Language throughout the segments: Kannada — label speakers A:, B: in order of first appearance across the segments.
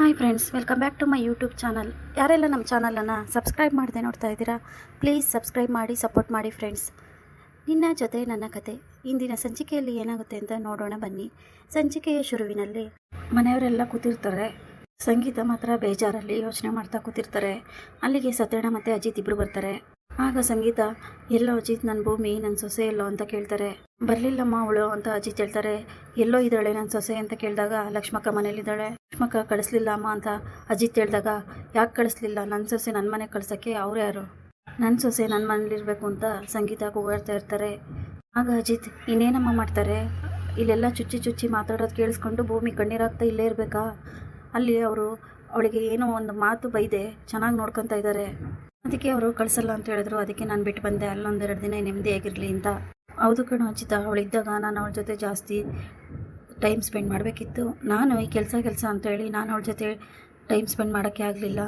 A: Hi friends, welcome back to my YouTube channel. ಯಾರೆಲ್ಲ ನಮ್ಮ ಚಾನಲನ್ನು ಸಬ್ಸ್ಕ್ರೈಬ್ ಮಾಡದೆ ನೋಡ್ತಾ ಇದ್ದೀರಾ, ಪ್ಲೀಸ್ ಸಬ್ಸ್ಕ್ರೈಬ್ ಮಾಡಿ, ಸಪೋರ್ಟ್ ಮಾಡಿ ಫ್ರೆಂಡ್ಸ್. ನಿನ್ನ ಜೊತೆ ನನ್ನ ಕತೆ. ಇಂದಿನ ಸಂಚಿಕೆಯಲ್ಲಿ ಏನಾಗುತ್ತೆ ಅಂತ ನೋಡೋಣ ಬನ್ನಿ. ಸಂಚಿಕೆಯ ಶುರುವಿನಲ್ಲಿ, ಮನೆಯವರೆಲ್ಲ ಕೂತಿರ್ತಾರೆ. ಸಂಗೀತ ಮಾತ್ರ ಬೇಜಾರಲ್ಲಿ ಯೋಚನೆ ಮಾಡ್ತಾ ಕೂತಿರ್ತಾರೆ. ಅಲ್ಲಿಗೆ ಸತ್ಯಣ್ಣ ಮತ್ತು ಅಜಿತ್ ಇಬ್ಬರು ಬರ್ತಾರೆ. ಆಗ ಸಂಗೀತ, ಎಲ್ಲೋ ಅಜಿತ್ ನನ್ನ ಭೂಮಿ ನನ್ನ ಸೊಸೆ ಎಲ್ಲೋ ಅಂತ ಕೇಳ್ತಾರೆ. ಬರಲಿಲ್ಲಮ್ಮ ಅವಳು ಅಂತ ಅಜಿತ್ ಹೇಳ್ತಾರೆ. ಎಲ್ಲೋ ಇದ್ದಾಳೆ ನನ್ನ ಸೊಸೆ ಅಂತ ಕೇಳಿದಾಗ ಲಕ್ಷ್ಮಕ್ಕ ಮನೇಲಿದ್ದಾಳೆ. ಲಕ್ಷ್ಮಕ್ಕ ಕಳಿಸ್ಲಿಲ್ಲ ಅಮ್ಮ ಅಂತ ಅಜಿತ್ ಹೇಳಿದಾಗ, ಯಾಕೆ ಕಳಿಸ್ಲಿಲ್ಲ? ನನ್ನ ಸೊಸೆ ನನ್ನ ಮನೆಗೆ ಕಳ್ಸೋಕ್ಕೆ ಅವ್ರು ಯಾರು? ನನ್ನ ಸೊಸೆ ನನ್ನ ಮನೇಲಿರಬೇಕು ಅಂತ ಸಂಗೀತ ಕೂಗಾಡ್ತಾ ಇರ್ತಾರೆ. ಆಗ ಅಜಿತ್, ಇನ್ನೇನಮ್ಮ ಮಾಡ್ತಾರೆ? ಇಲ್ಲೆಲ್ಲ ಚುಚ್ಚಿ ಚುಚ್ಚಿ ಮಾತಾಡೋದು ಕೇಳಿಸ್ಕೊಂಡು ಭೂಮಿ ಕಣ್ಣೀರಾಗ್ತಾ ಇಲ್ಲೇ ಇರಬೇಕಾ? ಅಲ್ಲಿ ಅವರು ಅವಳಿಗೆ ಏನೋ ಒಂದು ಮಾತು ಬೈದೆ, ಚೆನ್ನಾಗಿ ನೋಡ್ಕೊತಾ ಇದ್ದಾರೆ ಅದಕ್ಕೆ ಅವರು ಕಳಿಸಲ್ಲ ಅಂತ ಹೇಳಿದ್ರು. ಅದಕ್ಕೆ ನಾನು ಬಿಟ್ಟು ಬಂದೆ. ಅಲ್ಲೊಂದೆರಡು ದಿನ ನೆಮ್ಮದಿಯಾಗಿರಲಿ ಅಂತ. ಹೌದು ಕಣೋ, ಅಜಿತ ಅವಳಿದ್ದಾಗ ನಾನು ಅವಳ ಜೊತೆ ಜಾಸ್ತಿ ಟೈಮ್ ಸ್ಪೆಂಡ್ ಮಾಡಬೇಕಿತ್ತು. ನಾನು ಈ ಕೆಲಸ ಕೆಲಸ ಅಂತ ಹೇಳಿ ನಾನು ಅವಳ ಜೊತೆ ಟೈಮ್ ಸ್ಪೆಂಡ್ ಮಾಡೋಕ್ಕೆ ಆಗಲಿಲ್ಲ.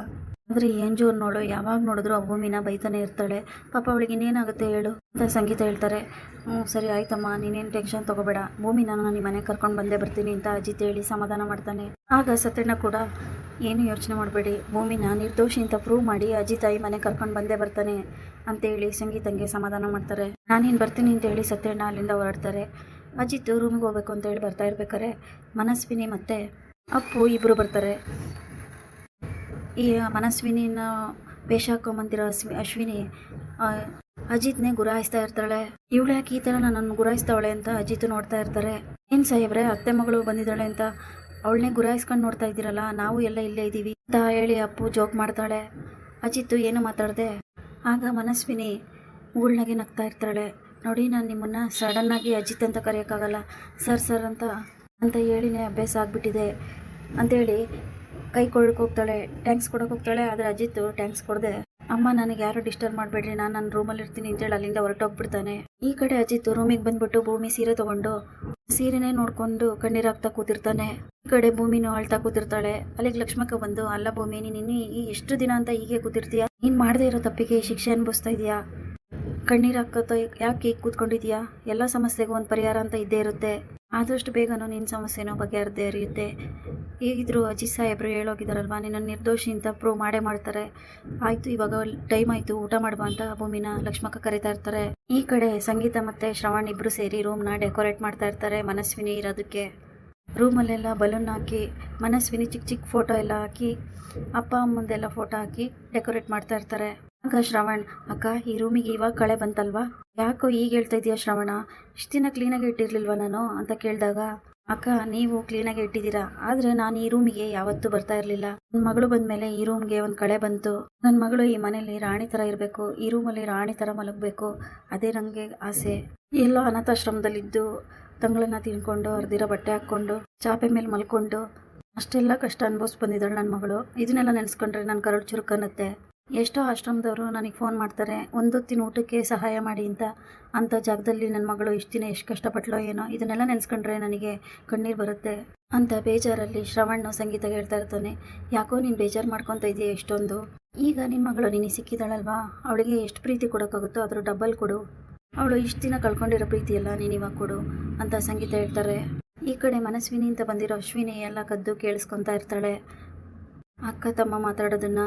A: ಆದರೆ ಏಂಜು ನೋಡು, ಯಾವಾಗ ನೋಡಿದ್ರು ಆ ಭೂಮಿನ ಬೈತಾನೆ ಇರ್ತಾಳೆ. ಪಾಪ ಅವಳಿಗೆ ಇನ್ನೇನಾಗುತ್ತೆ ಹೇಳು ಅಂತ ಸಂಗೀತ ಹೇಳ್ತಾರೆ. ಹ್ಞೂ ಸರಿ ಆಯ್ತಮ್ಮ, ನೀನೇನು ಟೆನ್ಷನ್ ತೊಗೋಬೇಡ. ಭೂಮಿನ ನಾನು ನಿಮ್ಮ ಮನೆಗೆ ಕರ್ಕೊಂಡು ಬಂದೇ ಬರ್ತೀನಿ ಅಂತ ಅಜಿತ್ ಹೇಳಿ ಸಮಾಧಾನ ಮಾಡ್ತಾನೆ. ಆಗ ಸತ್ಯಣ್ಣ ಕೂಡ ಏನು ಯೋಚನೆ ಮಾಡಬೇಡಿ. ಭೂಮಿನ ನಿರ್ದೋಷಿ ಅಂತ ಪ್ರೂವ್ ಮಾಡಿ ಅಜ್ಜಿ ತಾಯಿ ಮನೆ ಕರ್ಕೊಂಡು ಬಂದೇ ಬರ್ತಾನೆ ಅಂತೇಳಿ ಸಂಗೀತಂಗೆ ಸಮಾಧಾನ ಮಾಡ್ತಾರೆ. ನಾನೇನು ಬರ್ತೀನಿ ಅಂತ ಹೇಳಿ ಸತ್ಯಣ್ಣ ಅಲ್ಲಿಂದ ಹೊರಡ್ತಾರೆ. ಅಜಿತ್ ರೂಮಿಗೆ ಹೋಗ್ಬೇಕು ಅಂತ ಹೇಳಿ ಬರ್ತಾ ಇರ್ಬೇಕಾರೆ ಮನಸ್ವಿನಿ ಮತ್ತು ಅಪ್ಪು ಇಬ್ಬರು ಬರ್ತಾರೆ. ಈ ಮನಸ್ವಿನಿನ ವೇಷ ಹಾಕೊಂಬಂದಿರೋ ಅಶ್ವಿ, ಅಶ್ವಿನಿ ಅಜಿತ್ನೇ ಗುರಾಯಿಸ್ತಾ ಇರ್ತಾಳೆ. ಇವಳು ಯಾಕೆ ಈ ಥರ ನನ್ನನ್ನು ಗುರಾಯಿಸ್ತಾವಳೆ ಅಂತ ಅಜಿತ್ ನೋಡ್ತಾ ಇರ್ತಾರೆ. ಏನು ಸಾಹೇಬ್ರೆ, ಅತ್ತೆ ಮಗಳು ಬಂದಿದ್ದಾಳೆ ಅಂತ ಅವಳನ್ನೇ ಗುರಾಯಿಸ್ಕೊಂಡು ನೋಡ್ತಾ ಇದ್ದೀರಲ್ಲ, ನಾವು ಎಲ್ಲ ಇಲ್ಲೇ ಇದ್ದೀವಿ ಅಂತ ಹೇಳಿ ಅಪ್ಪು ಜೋಕ್ ಮಾಡ್ತಾಳೆ. ಅಜಿತ್ ಏನು ಮಾತಾಡದೆ? ಆಗ ಮನಸ್ವಿನಿ ಉಗುಳ್ನಾಗೆ ನಗ್ತಾ ಇರ್ತಾಳೆ. ನೋಡಿ, ನಾನು ನಿಮ್ಮನ್ನು ಸಡನ್ನಾಗಿ ಅಜಿತ್ ಅಂತ ಕರೆಯೋಕ್ಕಾಗಲ್ಲ. ಸರ್ ಸರ್ ಅಂತ ಅಂತ ಹೇಳಿನೇ ಅಭ್ಯಾಸ ಆಗಿಬಿಟ್ಟಿದೆ ಅಂಥೇಳಿ ಕೈ ಕೊಡೋಕೆ ಹೋಗ್ತಾಳೆ. ಟ್ಯಾಂಕ್ಸ್ ಕೊಡೋಕೆ ಹೋಗ್ತಾಳೆ, ಆದರೆ ಅಜಿತ್ ಟ್ಯಾಂಕ್ಸ್ ಕೊಡದೆ. ಅಮ್ಮ, ನನಗೆ ಯಾರು ಡಿಸ್ಟರ್ಬ್ ಮಾಡಬೇಡ್ರಿ. ನಾನು ನನ್ನ ರೂಮಲ್ಲಿ ಇರ್ತೀನಿ ಅಂತೇಳಿ ಅಲ್ಲಿಂದ ಹೊರಟೋಗ್ಬಿಡ್ತಾನೆ ಈ ಕಡೆ ಅಜಿತ್ ರೂಮಿಗೆ ಬಂದ್ಬಿಟ್ಟು ಭೂಮಿ ಸೀರೆ ತಗೊಂಡು, ಸೀರೆನೇ ನೋಡ್ಕೊಂಡು ಕಣ್ಣೀರಾಗ್ತಾ ಕೂತಿರ್ತಾನೆ. ಈ ಕಡೆ ಭೂಮಿನೂ ಅಳ್ತಾ ಕೂತಿರ್ತಾಳೆ. ಅಲ್ಲಿಗೆ ಲಕ್ಷ್ಮಕ್ಕ ಬಂದು, ಅಲ್ಲ ಭೂಮಿ, ನೀನು ಈ ಎಷ್ಟು ದಿನ ಅಂತ ಹೀಗೆ ಕೂತಿರ್ತೀಯ? ನೀನು ಮಾಡದೇ ಇರೋ ತಪ್ಪಿಗೆ ಶಿಕ್ಷೆ ಅನುಭವಿಸ್ತಾ ಇದೀಯಾ? ಕಣ್ಣೀರು ಹಾಕೋತ ಯಾಕೆ ಈಗ ಕೂತ್ಕೊಂಡಿದ್ಯಾ? ಎಲ್ಲ ಸಮಸ್ಯೆಗೂ ಒಂದು ಪರಿಹಾರ ಅಂತ ಇದ್ದೇ ಇರುತ್ತೆ. ಆದಷ್ಟು ಬೇಗನೂ ನಿನ್ನ ಸಮಸ್ಯೆನೂ ಬಗೆಹರದೇ ಅರಿಯುತ್ತೆ ಹೇಗಿದ್ರು ಅಜಿತ್ ಸಾಹೇಬ್ರು ಹೇಳೋಗಿದಾರಲ್ವಾ ನಿನ್ನ ನಿರ್ದೋಷಿ ಅಂತ ಪ್ರೂವ್ ಮಾಡೇ ಮಾಡ್ತಾರೆ. ಆಯಿತು, ಇವಾಗ ಟೈಮ್ ಆಯಿತು, ಊಟ ಮಾಡುವ ಅಂತ ಭೂಮಿನ ಲಕ್ಷ್ಮಕ್ಕ ಕರಿತಾ ಇರ್ತಾರೆ. ಈ ಕಡೆ ಸಂಗೀತ ಮತ್ತು ಶ್ರವಣ್ ಇಬ್ಬರು ಸೇರಿ ರೂಮ್ನ ಡೆಕೋರೇಟ್ ಮಾಡ್ತಾ ಇರ್ತಾರೆ ಮನಸ್ವಿನಿ ಇರೋದಕ್ಕೆ. ರೂಮಲ್ಲೆಲ್ಲ ಬಲೂನ್ ಹಾಕಿ, ಮನಸ್ವಿನಿ ಚಿಕ್ಕ ಚಿಕ್ಕ ಫೋಟೋ ಎಲ್ಲ ಹಾಕಿ, ಅಪ್ಪ ಅಮ್ಮಂದೆಲ್ಲ ಫೋಟೋ ಹಾಕಿ ಡೆಕೋರೇಟ್ ಮಾಡ್ತಾ ಇರ್ತಾರೆ. ಆಗ ಶ್ರವಣ್, ಅಕ್ಕ, ಈ ರೂಮಿಗೆ ಇವಾಗ ಕಳೆ ಬಂತಲ್ವಾ? ಯಾಕೋ ಈಗ ಹೇಳ್ತಾ ಇದೀಯ ಶ್ರವಣ? ಇಷ್ಟು ದಿನ ಕ್ಲೀನಾಗಿ ಇಟ್ಟಿರ್ಲಿಲ್ವಾ ನಾನು? ಅಂತ ಕೇಳಿದಾಗ, ಅಕ್ಕ, ನೀವು ಕ್ಲೀನಾಗಿ ಇಟ್ಟಿದ್ದೀರಾ? ಆದರೆ ನಾನು ಈ ರೂಮಿಗೆ ಯಾವತ್ತೂ ಬರ್ತಾ ಇರಲಿಲ್ಲ. ನನ್ನ ಮಗಳು ಬಂದಮೇಲೆ ಈ ರೂಮ್ಗೆ ಒಂದು ಕಳೆ ಬಂತು. ನನ್ನ ಮಗಳು ಈ ಮನೇಲಿ ರಾಣಿ ಥರ ಇರಬೇಕು. ಈ ರೂಮಲ್ಲಿ ರಾಣಿ ಥರ ಮಲಗಬೇಕು. ಅದೇ ನನಗೆ ಆಸೆ. ಎಲ್ಲೋ ಅನಾಥಾಶ್ರಮದಲ್ಲಿದ್ದು ತಂಗಳನ್ನ ತಿನ್ಕೊಂಡು, ಅರ್ದಿರೋ ಬಟ್ಟೆ ಹಾಕ್ಕೊಂಡು, ಚಾಪೆ ಮೇಲೆ ಮಲ್ಕೊಂಡು, ಅಷ್ಟೆಲ್ಲ ಕಷ್ಟ ಅನುಭವಿಸ್ ಬಂದಿದ್ದಾಳೆ ನನ್ನ ಮಗಳು. ಇದನ್ನೆಲ್ಲ ನೆನೆಸ್ಕೊಂಡ್ರೆ ನನ್ನ ಕರಳು ಚುರುಕನ್ನುತ್ತೆ ಎಷ್ಟೋ ಆಶ್ರಮದವರು ನನಗೆ ಫೋನ್ ಮಾಡ್ತಾರೆ, ಒಂದೊತ್ತಿನ ಊಟಕ್ಕೆ ಸಹಾಯ ಮಾಡಿ ಅಂತ. ಅಂಥ ಜಾಗದಲ್ಲಿ ನನ್ನ ಮಗಳು ಇಷ್ಟು ದಿನ ಎಷ್ಟು ಕಷ್ಟಪಟ್ಲೋ ಏನೋ, ಇದನ್ನೆಲ್ಲ ನೆನೆಸ್ಕೊಂಡ್ರೆ ನನಗೆ ಕಣ್ಣೀರು ಬರುತ್ತೆ ಅಂತ ಬೇಜಾರಲ್ಲಿ ಶ್ರವಣ್ಣು ಸಂಗೀತ ಹೇಳ್ತಾ ಇರ್ತಾನೆ. ಯಾಕೋ ನೀನು ಬೇಜಾರು ಮಾಡ್ಕೊತ ಇದೆಯಾ ಎಷ್ಟೊಂದು ಈಗ ನಿನ್ನ ಮಗಳು ನಿನಗೆ ಸಿಕ್ಕಿದಾಳಲ್ವಾ ಅವಳಿಗೆ ಎಷ್ಟು ಪ್ರೀತಿ ಕೊಡೋಕ್ಕಾಗುತ್ತೋ ಅದ್ರ ಡಬಲ್ ಕೊಡು. ಅವಳು ಇಷ್ಟು ದಿನ ಕಳ್ಕೊಂಡಿರೋ ಪ್ರೀತಿಯಲ್ಲ ನೀನು ಇವಾಗ ಕೊಡು ಅಂತ ಸಂಗೀತ ಹೇಳ್ತಾರೆ. ಈ ಕಡೆ ಮನಸ್ವಿನಿ ಅಂತ ಬಂದಿರೋ ಅಶ್ವಿನಿ ಎಲ್ಲ ಕದ್ದು ಕೇಳಿಸ್ಕೊತಾ ಇರ್ತಾಳೆ. ಅಕ್ಕ ತಮ್ಮ ಮಾತಾಡೋದನ್ನ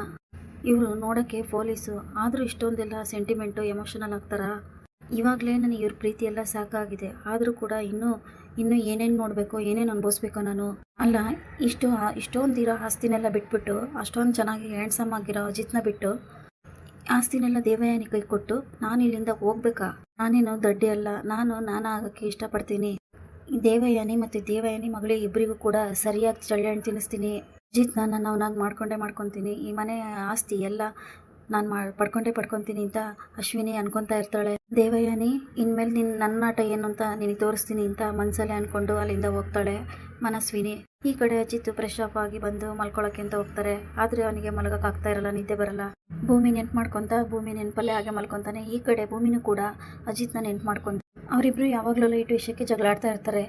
A: ಇವರು ನೋಡೋಕ್ಕೆ ಪೊಲೀಸು. ಆದರೂ ಇಷ್ಟೊಂದೆಲ್ಲ ಸೆಂಟಿಮೆಂಟು ಎಮೋಷನಲ್ ಆಗ್ತಾರಾ? ಇವಾಗಲೇ ನನಗೆ ಇವ್ರ ಪ್ರೀತಿಯೆಲ್ಲ ಸಾಕಾಗಿದೆ. ಆದರೂ ಕೂಡ ಇನ್ನೂ ಇನ್ನೂ ಏನೇನು ನೋಡಬೇಕು, ಏನೇನು ಅನುಭವಿಸ್ಬೇಕು ನಾನು? ಅಲ್ಲ, ಇಷ್ಟು ಇಷ್ಟೊಂದು ಇರೋ ಆಸ್ತಿನೆಲ್ಲ ಬಿಟ್ಬಿಟ್ಟು, ಅಷ್ಟೊಂದು ಚೆನ್ನಾಗಿ ಹ್ಯಾಂಡ್ಸಮ್ ಆಗಿರೋ ಅಜಿತ್ನ ಬಿಟ್ಟು, ಆಸ್ತಿನೆಲ್ಲ ದೇವಯಾನಿ ಕೈ ಕೊಟ್ಟು ನಾನು ಇಲ್ಲಿಂದ ಹೋಗ್ಬೇಕಾ? ನಾನೇನು ದಡ್ಡಿ ಅಲ್ಲ. ನಾನು ನಾನು ಆಗೋಕ್ಕೆ ಇಷ್ಟಪಡ್ತೀನಿ. ದೇವಯಾನಿ ಮತ್ತು ದೇವಯಾನಿ ಮಗಳಿಗೆ ಇಬ್ಬರಿಗೂ ಕೂಡ ಸರಿಯಾಗಿ ಚಳ್ಳೆಹಣ್ಣು ತಿನ್ನಿಸ್ತೀನಿ. ಅಜಿತ್ ನಾನು ಅವನಾಗಿ ಮಾಡ್ಕೊಂಡೇ ಮಾಡ್ಕೊತೀನಿ, ಈ ಮನೆ ಆಸ್ತಿ ಎಲ್ಲ ನಾನು ಮಾಡಿ ಪಡ್ಕೊಂಡೇ ಪಡ್ಕೊತೀನಿ ಅಂತ ಅಶ್ವಿನಿ ಅನ್ಕೊತಾ ಇರ್ತಾಳೆ. ದೇವಯಾನಿ, ಇನ್ಮೇಲೆ ನಿನ್ನ ನನ್ನ ಆಟ ಏನು ಅಂತ ನಿನಗೆ ತೋರಿಸ್ತೀನಿ ಅಂತ ಮನಸ್ಸಲ್ಲೇ ಅನ್ಕೊಂಡು ಅಲ್ಲಿಂದ ಹೋಗ್ತಾಳೆ ಮನಸ್ವಿನಿ. ಈ ಕಡೆ ಅಜಿತ್ ಫ್ರೆಶ್ ಅಪ್ ಆಗಿ ಬಂದು ಮಲ್ಕೊಳಕ್ಕೆ ಅಂತ ಹೋಗ್ತಾರೆ. ಆದರೆ ಅವನಿಗೆ ಮಲಗಕ್ಕೆ ಆಗ್ತಾ ಇರಲ್ಲ, ನಿದ್ದೆ ಬರಲ್ಲ. ಭೂಮಿ ನೆನ್ಪು ಮಾಡ್ಕೊತ, ಭೂಮಿ ನೆನಪಲ್ಲೇ ಹಾಗೆ ಮಲ್ಕೊತಾನೆ. ಈ ಕಡೆ ಭೂಮಿನೂ ಕೂಡ ಅಜಿತ್ನ ನೆನ್ಪು ಮಾಡ್ಕೊಂತ ಅವರಿಬ್ರು ಯಾವಾಗಲೂ ಲೈಟ್ ವಿಷಯಕ್ಕೆ ಜಗಳಾಡ್ತಾ ಇರ್ತಾರೆ.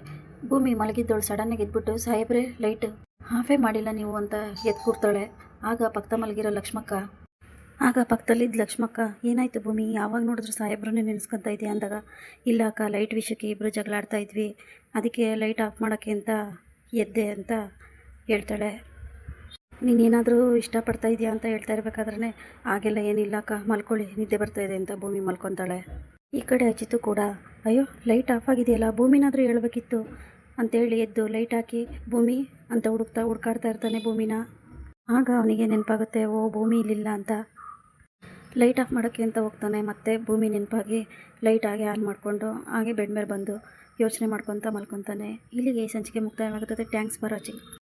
A: ಭೂಮಿ ಮಲಗಿದ್ದವಳು ಸಡನ್ನಾಗಿ ಎದ್ಬಿಟ್ಟು, ಸಾಹೇಬ್ರೆ ಲೈಟ್ ಹಾಫೇ ಮಾಡಿಲ್ಲ ನೀವು ಅಂತ ಎದ್ದು ಕೂರ್ತಾಳೆ ಆಗ ಪಕ್ಕ ಮಲಗಿರೋ ಲಕ್ಷ್ಮಕ್ಕ, ಆಗ ಪಕ್ಕದಲ್ಲಿದ್ದ ಲಕ್ಷ್ಮಕ್ಕ, ಏನಾಯಿತು ಭೂಮಿ? ಯಾವಾಗ ನೋಡಿದ್ರು ಸಾಹೇಬ್ರನ್ನೇ ನೆನೆಸ್ಕೊತಾ ಇದೆಯಾ ಅಂದಾಗ, ಇಲ್ಲ ಅಕ್ಕ, ಲೈಟ್ ವಿಷಯಕ್ಕೆ ಇಬ್ಬರು ಜಗಳಾಡ್ತಾ ಇದ್ವಿ. ಅದಕ್ಕೆ ಲೈಟ್ ಆಫ್ ಮಾಡೋಕ್ಕೆ ಅಂತ ಎದ್ದೆ ಅಂತ ಹೇಳ್ತಾಳೆ. ನೀನೇನಾದರೂ ಇಷ್ಟಪಡ್ತಾ ಇದೆಯಾ ಅಂತ ಹೇಳ್ತಾ ಇರಬೇಕಾದ್ರೆ ಆಗೆಲ್ಲ ಏನಿಲ್ಲ ಅಕ್ಕ, ಮಲ್ಕೊಳ್ಳಿ, ನಿದ್ದೆ ಬರ್ತಾ ಇದೆ ಅಂತ ಭೂಮಿ ಮಲ್ಕೊತಾಳೆ. ಈ ಕಡೆ ಅಚಿತು ಕೂಡ, ಅಯ್ಯೋ, ಲೈಟ್ ಆಫ್ ಆಗಿದೆಯಲ್ಲ, ಭೂಮಿನಾದರೂ ಹೇಳ್ಬೇಕಿತ್ತು. ಅಂತೇಳಿ ಎದ್ದು ಲೈಟ್ ಹಾಕಿ, ಭೂಮಿ ಅಂತ ಹುಡುಕ್ತಾ ಹುಡ್ಕಾಡ್ತಾ ಇರ್ತಾನೆ ಭೂಮಿನ. ಆಗ ಅವನಿಗೆ ನೆನಪಾಗುತ್ತೆ, ಓ, ಭೂಮಿ ಇಲ್ಲಿಲ್ಲ ಅಂತ. ಲೈಟ್ ಆಫ್ ಮಾಡೋಕ್ಕೆ ಅಂತ ಹೋಗ್ತಾನೆ, ಮತ್ತೆ ಭೂಮಿ ನೆನಪಾಗಿ ಲೈಟ್ ಹಾಗೆ ಆನ್ ಮಾಡಿಕೊಂಡು, ಹಾಗೆ ಬೆಡ್ ಮೇಲೆ ಬಂದು ಯೋಚನೆ ಮಾಡ್ಕೊತ ಮಲ್ಕೊತಾನೆ. ಇಲ್ಲಿಗೆ ಈ ಸಂಚಿಕೆ ಮುಕ್ತಾಯವಾಗುತ್ತದೆ. Thanks for watching